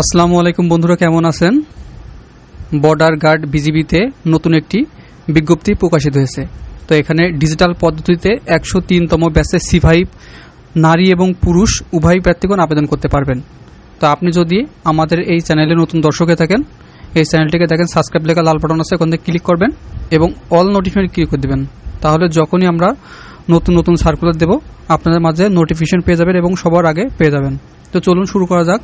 আসসালামু আলাইকুম বন্ধুরা, কেমন আছেন? বর্ডার গার্ড বিজিবিতে নতুন একটি বিজ্ঞপ্তি প্রকাশিত হয়েছে। তো এখানে ডিজিটাল পদ্ধতিতে একশো তিনতম ব্যাচে সিভাই নারী এবং পুরুষ উভয় প্রার্থীগণ আবেদন করতে পারবেন। তো আপনি যদি আমাদের এই চ্যানেলে নতুন দর্শকে থাকেন, এই চ্যানেলটিকে দেখেন সাবস্ক্রাইব লেখা লাল বাটন আছে, ওখান থেকে ক্লিক করবেন এবং অল নোটিফিকেশন ক্লিক করে দেবেন। তাহলে যখনই আমরা নতুন নতুন সার্কুলার দেব, আপনাদের মাঝে নোটিফিকেশন পেয়ে যাবেন এবং সবার আগে পেয়ে যাবেন। তো চলুন শুরু করা যাক।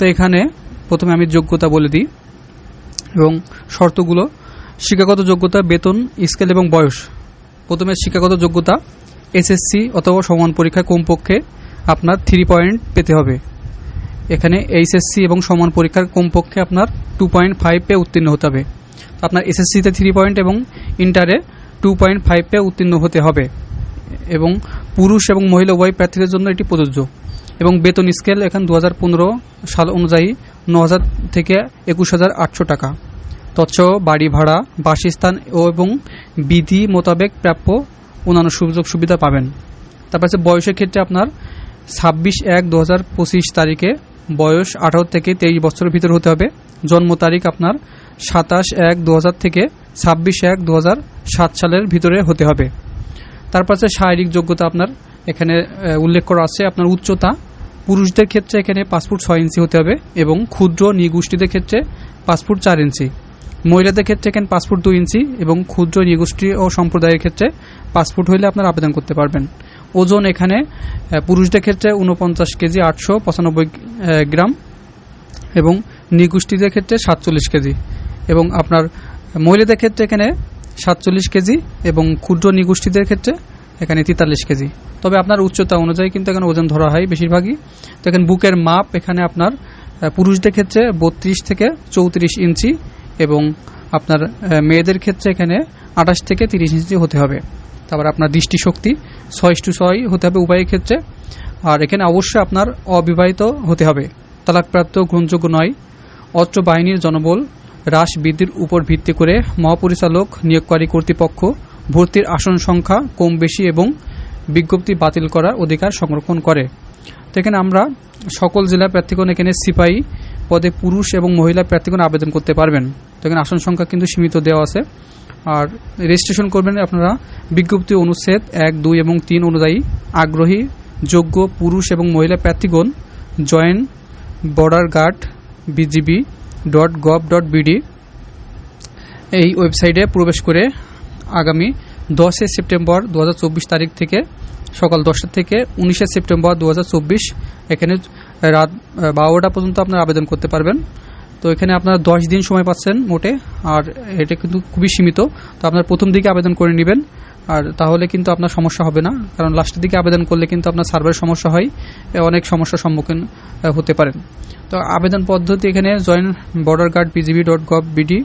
তো এখানে প্রথমে আমি যোগ্যতা বলে দিই, এবং শর্তগুলো, শিক্ষাগত যোগ্যতা, বেতন, স্কেল এবং বয়স। প্রথমে শিক্ষাগত যোগ্যতা, এসএসসি অথবা সমান পরীক্ষায় কমপক্ষে আপনার থ্রি পয়েন্ট পেতে হবে। এখানে এইচএসসি এবং সমান পরীক্ষার কমপক্ষে আপনার টু পয়েন্ট ফাইভ উত্তীর্ণ হতে হবে। আপনার এসএসসিতে থ্রি পয়েন্ট এবং ইন্টারে টু পয়েন্ট ফাইভ উত্তীর্ণ হতে হবে, এবং পুরুষ এবং মহিলা উভয় প্রার্থীদের জন্য এটি প্রযোজ্য। এবং বেতন স্কেল এখানে দু সাল অনুযায়ী ন থেকে একুশ হাজার আটশো টাকা। তৎসহ বাড়ি ভাড়া, বাসস্থান ও এবং বিধি মোতাবেক প্রাপ্য অন্যান্য সুযোগ সুবিধা পাবেন। তারপর আছে বয়সের ক্ষেত্রে আপনার ছাব্বিশ এক দু হাজার পঁচিশ তারিখে বয়স আঠারো থেকে তেইশ বছরের ভিতরে হতে হবে। জন্ম তারিখ আপনার সাতাশ এক দু থেকে ছাব্বিশ এক দু সাত সালের ভিতরে হতে হবে। তারপর আছে শারীরিক যোগ্যতা আপনার এখানে উল্লেখ করা আছে। আপনার উচ্চতা পুরুষদের ক্ষেত্রে এখানে পাসপোর্ট ছয় ইঞ্চি হতে হবে এবং ক্ষুদ্র নিগোষ্ঠীদের ক্ষেত্রে পাসপোর্ট চার ইঞ্চি। মহিলাদের ক্ষেত্রে এখানে পাসপোর্ট দুই ইঞ্চি এবং ক্ষুদ্র নিগোষ্ঠী ও সম্প্রদায়ের ক্ষেত্রে পাসপোর্ট হইলে আপনারা আবেদন করতে পারবেন। ওজন এখানে পুরুষদের ক্ষেত্রে উনপঞ্চাশ কেজি আটশো পঁচানব্বই গ্রাম এবং নিগোষ্ঠীদের ক্ষেত্রে সাতচল্লিশ কেজি এবং আপনার মহিলাদের ক্ষেত্রে এখানে সাতচল্লিশ কেজি এবং ক্ষুদ্র নিগোষ্ঠীদের ক্ষেত্রে এখানে তেতাল্লিশ কেজি। তবে আপনার উচ্চতা অনুযায়ী কিন্তু এখানে ওজন ধরা হয় বেশিরভাগই। তো এখানে বুকের মাপ এখানে আপনার পুরুষদের ক্ষেত্রে বত্রিশ থেকে চৌত্রিশ ইঞ্চি এবং আপনার মেয়েদের ক্ষেত্রে এখানে আঠাশ থেকে তিরিশ ইঞ্চি হতে হবে। তারপর আপনার দৃষ্টিশক্তি ছয় টু ছয় হতে হবে উভয়ের ক্ষেত্রে। আর এখানে অবশ্যই আপনার অবিবাহিত হতে হবে। তালাকপ্রাপ্ত গ্রহণযোগ্য নয়। অস্ত্র বাহিনীর জনবল হ্রাস বৃদ্ধির উপর ভিত্তি করে মহাপরিচালক নিয়োগকারী কর্তৃপক্ষ ভর্তির আসন সংখ্যা কম বেশি এবং বিজ্ঞপ্তি বাতিল করার অধিকার সংরক্ষণ করে। তো এখানে আমরা সকল জেলা প্রার্থীগণ, এখানে সিপাহী পদে পুরুষ এবং মহিলা প্রার্থীগণ আবেদন করতে পারবেন। তো এখানে আসন সংখ্যা কিন্তু সীমিত দেওয়া আছে। আর রেজিস্ট্রেশন করবেন আপনারা বিজ্ঞপ্তি অনুচ্ছেদ এক, দুই এবং তিন অনুযায়ী আগ্রহী, যোগ্য পুরুষ এবং মহিলা প্রার্থীগণ join border guard BGB dot gov dot BD এই ওয়েবসাইটে প্রবেশ করে আগামী দশই সেপ্টেম্বর দু হাজার চব্বিশ তারিখ থেকে, সকাল দশটা থেকে উনিশে সেপ্টেম্বর দু হাজার চব্বিশ, এখানে রাত বারোটা পর্যন্ত আপনারা আবেদন করতে পারবেন। তো এখানে আপনারা দশ দিন সময় পাচ্ছেন মোটে, আর এটা কিন্তু খুবই সীমিত। তো আপনার প্রথম দিকে আবেদন করে নেবেন, আর তাহলে কিন্তু আপনার সমস্যা হবে না, কারণ লাস্টের দিকে আবেদন করলে কিন্তু আপনার সার্ভারের সমস্যা হয় অনেক সমস্যার সম্মুখীন হতে পারেন। তো আবেদন পদ্ধতি এখানে join border guard BGB dot gov BD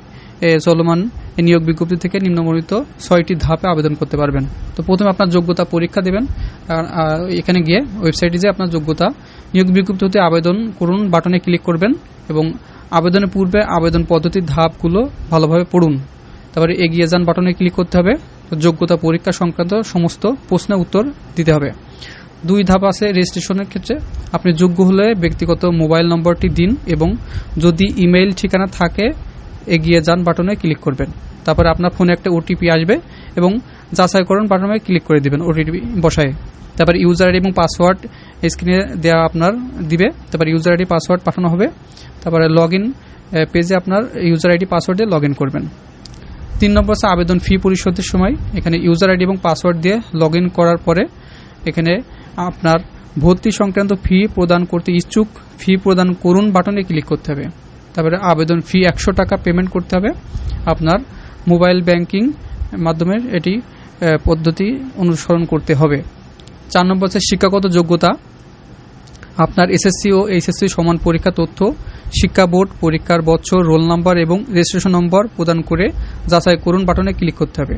চলমান নিয়োগ বিজ্ঞপ্তি থেকে নিম্নবর্ণিত ছয়টি ধাপে আবেদন করতে পারবেন। তো প্রথমে আপনার যোগ্যতা পরীক্ষা দেবেন। এখানে গিয়ে ওয়েবসাইটে যে আপনার যোগ্যতা, নিয়োগ বিজ্ঞপ্তি হতে আবেদন করুন, বাটনে ক্লিক করবেন এবং আবেদনের পূর্বে আবেদন পদ্ধতির ধাপগুলো ভালোভাবে পড়ুন। তারপরে এগিয়ে যান, বাটনে ক্লিক করতে হবে। যোগ্যতা পরীক্ষা সংক্রান্ত সমস্ত প্রশ্নের উত্তর দিতে হবে। দুই ধাপ আছে রেজিস্ট্রেশনের ক্ষেত্রে। আপনি যোগ্য হলে ব্যক্তিগত মোবাইল নম্বরটি দিন এবং যদি ইমেইল ঠিকানা থাকে এগিয়ে যান বাটনে ক্লিক করবেন। তারপরে আপনার ফোনে একটা ওটিপি আসবে এবং যাচাইকরণ বাটনে ক্লিক করে দিবেন ওটিপি বসায়। তারপর ইউজার আইডি এবং পাসওয়ার্ড স্ক্রিনে দেওয়া আপনার দিবে। তারপর ইউজার আইডি পাসওয়ার্ড পাঠানো হবে। তারপরে লগ ইন পেজে আপনার ইউজার আইডি পাসওয়ার্ড দিয়ে লগ ইন করবেন। তিন নম্বর হচ্ছে আবেদন ফি পরিশোধের সময়। এখানে ইউজার আইডি এবং পাসওয়ার্ড দিয়ে লগ ইন করার পরে এখানে আপনার ভর্তি সংক্রান্ত ফি প্রদান করতে ইচ্ছুক। ফি প্রদান করুন বাটনে ক্লিক করতে হবে। তারপরে আবেদন ফি একশো টাকা পেমেন্ট করতে হবে। আপনার মোবাইল ব্যাংকিং মাধ্যমে এটি পদ্ধতি অনুসরণ করতে হবে। চার নম্বর হচ্ছে শিক্ষাগত যোগ্যতা। আপনার এসএসসি ও এইচএসসি সমান পরীক্ষা তথ্য, শিক্ষা বোর্ড, পরীক্ষার বছর, রোল নাম্বার এবং রেজিস্ট্রেশন নম্বর প্রদান করে যাচাই করুন বাটনে ক্লিক করতে হবে।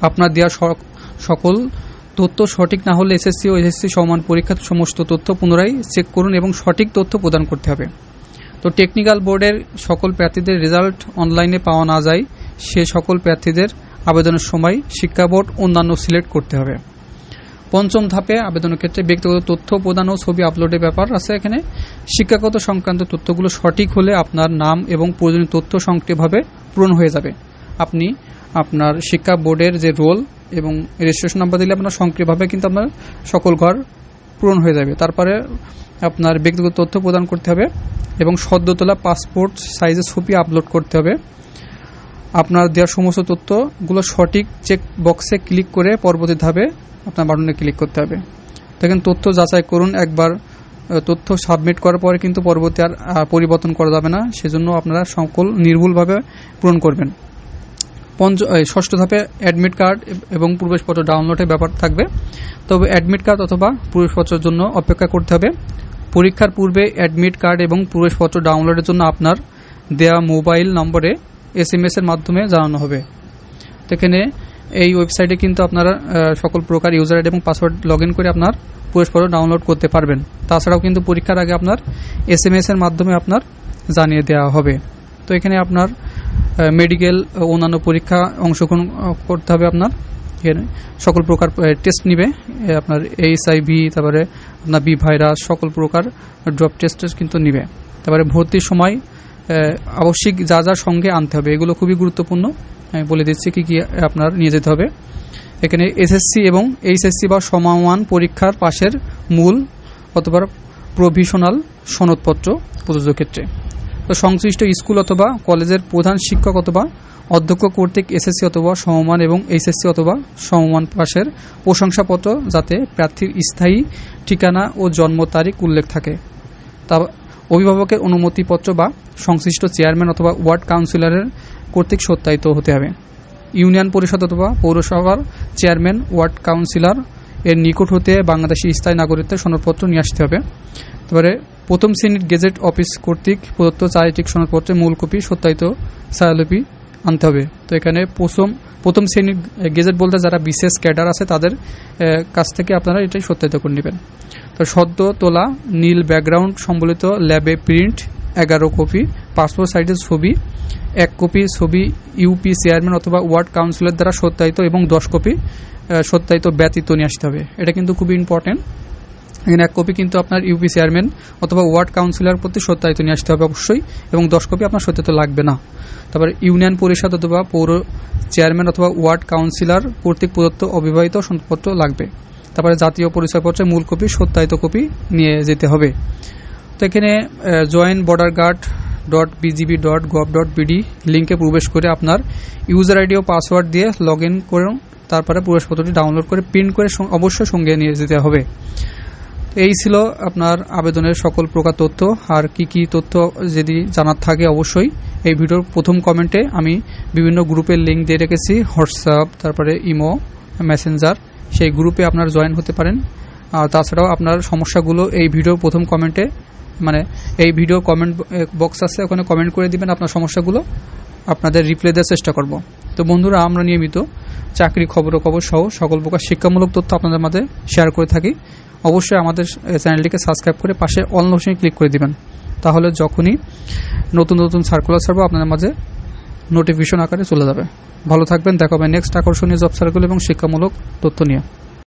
আপনার দেওয়া সক- সকল তথ্য সঠিক না হলে এসএসসি ও এসএসসি সমান পরীক্ষার সমস্ত তথ্য পুনরায় চেক করুন এবং সঠিক তথ্য প্রদান করতে হবে। তো টেকনিক্যাল বোর্ডের সকল প্রার্থীদের রেজাল্ট অনলাইনে পাওয়া না যায়, সে সকল প্রার্থীদের আবেদনের সময় শিক্ষা বোর্ড অন্যান্য সিলেক্ট করতে হবে। পঞ্চম ধাপে আবেদনের ক্ষেত্রে ব্যক্তিগত তথ্য প্রদান ও ছবি আপলোডের ব্যাপার আছে এখানে। শিক্ষাগত সংক্রান্ত তথ্যগুলো সঠিক হলে আপনার নাম এবং প্রয়োজনীয় তথ্য সংক্ষেপভাবে পূরণ হয়ে যাবে। আপনি আপনার শিক্ষা বোর্ডের যে রোল এবং রেজিস্ট্রেশন নাম্বার দিলে আপনার সংক্ষেপভাবে কিন্তু আপনার সকল ঘর পূরণ হয়ে যাবে। তারপরে আপনার ব্যক্তিগত তথ্য প্রদান করতে হবে এবং সদ্য তোলা পাসপোর্ট সাইজের ছবি আপলোড করতে হবে। আপনার দেওয়ার সমস্ত তথ্যগুলো সঠিক চেক বক্সে ক্লিক করে পরবর্তী ধাপে আপনার বাটনে ক্লিক করতে হবে। দেখেন, তথ্য যাচাই করুন একবার। তথ্য সাবমিট করার পরে কিন্তু পরবর্তী আর পরিবর্তন করা যাবে না। সেজন্য আপনারা সকল নির্ভুলভাবে পূরণ করবেন। পঞ্চ ষষ্ঠ ধাপে অ্যাডমিট কার্ড এবং প্রবেশপত্র ডাউনলোডের ব্যাপার থাকবে। তবে অ্যাডমিট কার্ড অথবা প্রবেশপত্রের জন্য অপেক্ষা করতে হবে। পরীক্ষার পূর্বে অ্যাডমিট কার্ড এবং প্রবেশপত্র ডাউনলোডের জন্য আপনার দেওয়া মোবাইল নম্বরে এস এম এর মাধ্যমে জানানো হবে। তো এখানে এই ওয়েবসাইটে কিন্তু আপনারা সকল প্রকার ইউজার আইডি এবং পাসওয়ার্ড লগ ইন করে আপনার প্রবেশপত্র ডাউনলোড করতে পারবেন। তাছাড়াও কিন্তু পরীক্ষার আগে আপনার এস এম এর মাধ্যমে আপনার জানিয়ে দেওয়া হবে। তো এখানে আপনার মেডিকেল অন্যান্য পরীক্ষা অংশগ্রহণ করতে হবে আপনার। সকল প্রকার টেস্ট নিবে। আপনার এইচআইভি তারপরে আপনার বি ভাইরাস সকল প্রকার ড্রপ টেস্ট কিন্তু নিবে। তারপরে ভর্তির সময় আবশ্যিক যা যা সঙ্গে আনতে হবে, এগুলো খুবই গুরুত্বপূর্ণ। আমি বলে দিচ্ছি কি কি আপনার নিয়ে যেতে হবে। এখানে এসএসসি এবং এইচএসসি বা সমমান পরীক্ষার পাশের মূল অথবা প্রভিশনাল সনদপত্র প্রযোজ্য ক্ষেত্রে। তো সংশ্লিষ্ট স্কুল অথবা কলেজের প্রধান শিক্ষক অথবা অধ্যক্ষ কর্তৃক এসএসসি অথবা সমমান এবং এইচএসসি অথবা সমমান পাশের প্রশংসাপত্র যাতে প্রার্থীর স্থায়ী ঠিকানা ও জন্ম তারিখ উল্লেখ থাকে। তা অভিভাবকের অনুমতিপত্র বা সংশ্লিষ্ট চেয়ারম্যান অথবা ওয়ার্ড কাউন্সিলরের কর্তৃক সত্যায়িত হতে হবে। ইউনিয়ন পরিষদ অথবা পৌরসভার চেয়ারম্যান, ওয়ার্ড কাউন্সিলর এর নিকট হতে বাংলাদেশি স্থায়ী নাগরিকত্বের সনদপত্র নিয়ে আসতে হবে। তারপরে প্রথম শ্রেণির গেজেট অফিস কর্তৃক প্রদত্ত চারিত্রিক সনদপত্রের মূল কপি সত্যায়িত ছায়ালিপি আনতে হবে। তো এখানে প্রথম প্রথম শ্রেণির গেজেট বলতে যারা বিশেষ ক্যাডার আছে তাদের কাছ থেকে আপনারা এটাই সত্যায়িত করে নেবেন। তো সদ্য তোলা নীল ব্যাকগ্রাউন্ড সম্বলিত ল্যাবে প্রিন্ট এগারো কপি। পাসপোর্ট সাইজের ছবি, এক কপি ছবি ইউপি চেয়ারম্যান অথবা ওয়ার্ড কাউন্সিলর দ্বারা সত্যায়িত এবং দশ কপি সত্যায়িত ব্যতীত নিয়ে আসতে হবে। এটা কিন্তু খুবই ইম্পর্টেন্ট এখানে এক কপি কিন্তু আপনার ইউপি চেয়ারম্যান অথবা ওয়ার্ড কাউন্সিলর প্রতি সত্যায়িত নিয়ে আসতে হবে অবশ্যই এবং দশ কপি আপনার সত্যায়িত লাগবে না। তারপরে ইউনিয়ন পরিষদ অথবা পৌর চেয়ারম্যান অথবা ওয়ার্ড কাউন্সিলর কর্তৃক প্রদত্ত অবিবাহিত সনদপত্র লাগবে। তারপরে জাতীয় পরিচয়পত্রের মূল কপি, সত্যায়িত কপি নিয়ে যেতে হবে। তো এখানে joint border guard dot BGB dot gov dot BD লিঙ্কে প্রবেশ করে আপনার ইউজার আইডি ও পাসওয়ার্ড দিয়ে লগ ইন করুন তারপরে প্রবেশপত্রটি ডাউনলোড করে প্রিন্ট করে অবশ্যই সঙ্গে নিয়ে যেতে হবে। এই ছিল আপনার আবেদনের সকল প্রকার তথ্য। আর কি কি তথ্য যদি জানার থাকে অবশ্যই এই ভিডিওর প্রথম কমেন্টে আমি বিভিন্ন গ্রুপের লিঙ্ক দিয়ে রেখেছি। হোয়াটসঅ্যাপ তারপরে ইমো মেসেঞ্জার সেই গ্রুপে আপনার জয়েন হতে পারেন। আর তাছাড়াও আপনার সমস্যাগুলো এই ভিডিওর প্রথম কমেন্টে মানে এই ভিডিও কমেন্ট বক্স আছে, ওখানে কমেন্ট করে দিবেন আপনার সমস্যাগুলো, আপনাদের রিপ্লাই দেওয়ার চেষ্টা করব। তো বন্ধুরা, আমরা নিয়মিত চাকরি খবরাখবর সহ সকল প্রকার শিক্ষামূলক তথ্য আপনাদের মাঝে শেয়ার করে থাকি। অবশ্যই আমাদের চ্যানেলটিকে সাবস্ক্রাইব করে পাশে অল নোটিফিকেশনে ক্লিক করে দিবেন। তাহলে যখনই নতুন নতুন সার্কুলার ছাড়বো, আপনাদের মাঝে নোটিফিকেশন আকারে চলে যাবে। ভালো থাকবেন, দেখা হবে নেক্সট আকর্ষণীয় জব সার্কুল এবং শিক্ষামূলক তথ্য নিয়ে।